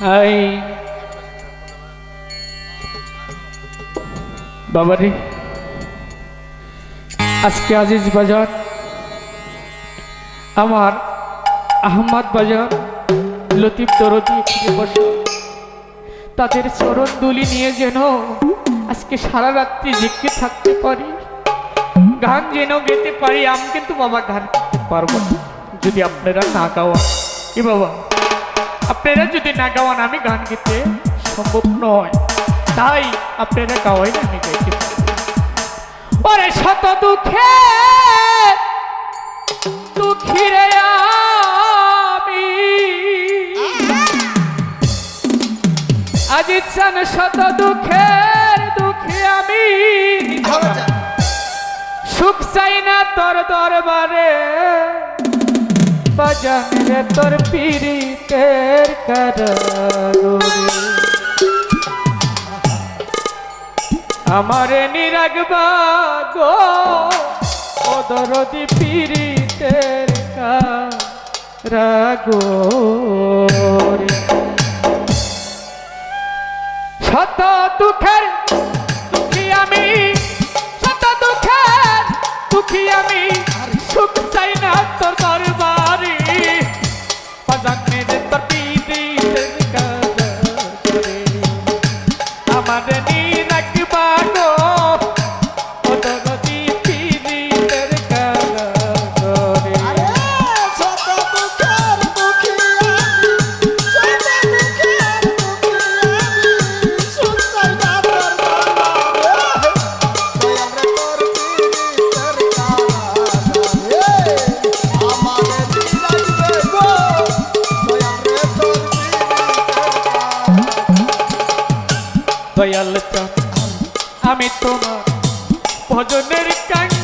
High. বাবারে। আজকে আজিজ বাজার। আমার আহমদ বাজার। লতিফ বসে। তাদের চরণ দুলি নিয়ে যেন আজকে সারা রাত্রি জিজ্ঞে থাকতে পারি। গান যেন গেতে পারি। আমি কিন্তু বাবা গান পারব যদি আপনারা না গাওয়ান। কি বাবা? আপনারা যদি না গাওয়ান আমি গান গেতে সম্ভব নয়। তাই আপনারা গাওয়াই না আমি গাইতে পারি। ওরে শত দুঃখে দুঃখী রে আমি। আজ ইচ্ছান শত দুঃখের দুঃখী আমি। সুখ চাই না তোর দরবারে। বাজান রে তোর পীড়িতের কারণে। আমারে নিরাগবা গো ও দরদি পীড়িতের রাগো রে। শত দুঃখের দুঃখী আমি শত দুঃখের দুঃখী আমি। দয়াল আমি তোমার ভজনের কাঙ্গা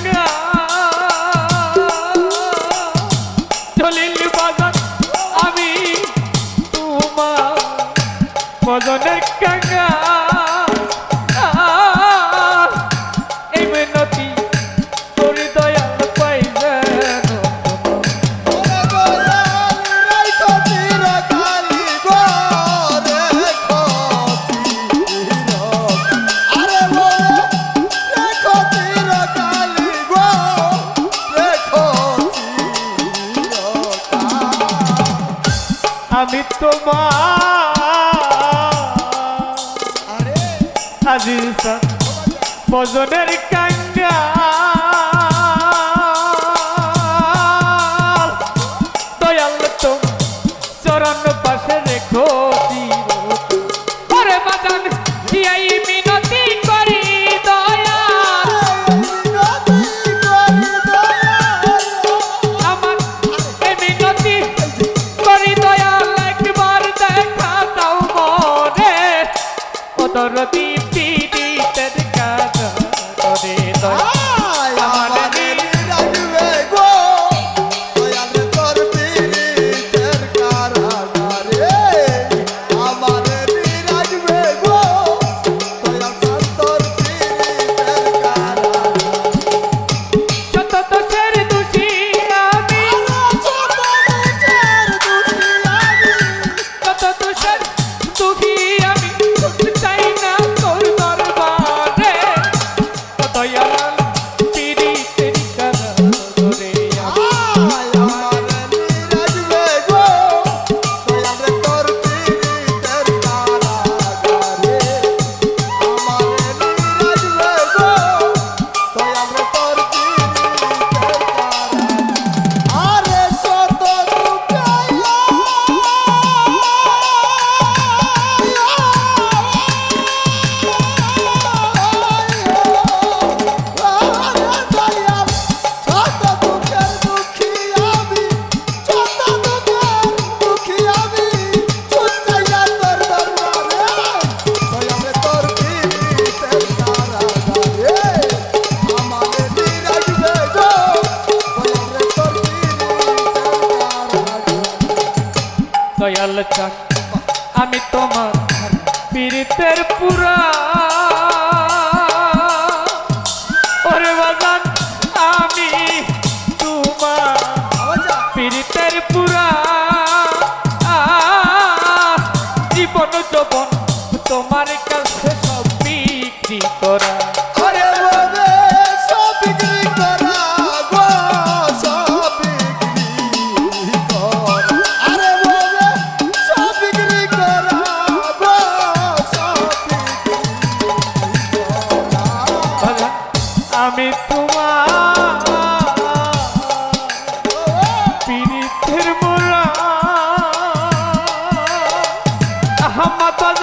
ভজনের কাঙ্গা চাক আমি তোমার পীড়িতের পুরা। ওরে বাজান আমি তোমার পীড়িতের পুরা। জীবন যৌবন তোমার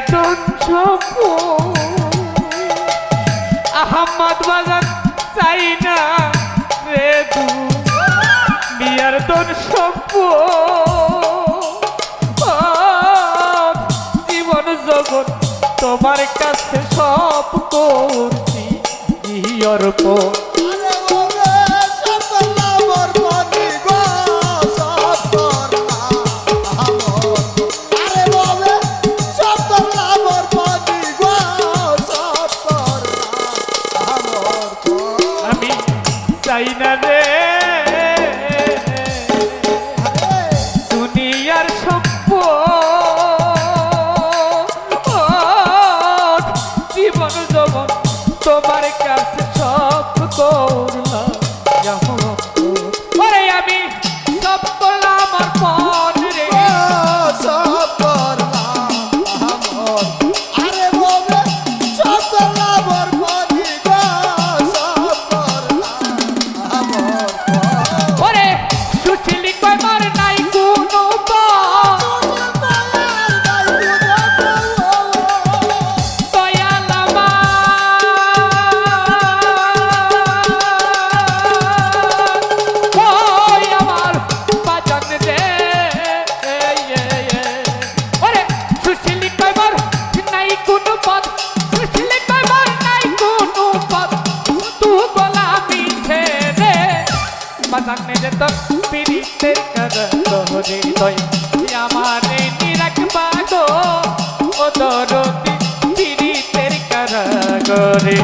বেতন ছপো আহমদ বাগান চাই না রে তু বিয়ার দন ছপো জীবন জগৎ তোমার কাছে সব করছি বিয়র পর ainda né, bem. হৃদয় আমার নিরাকবা গো ও দরদি তিরিতের কারাগরে।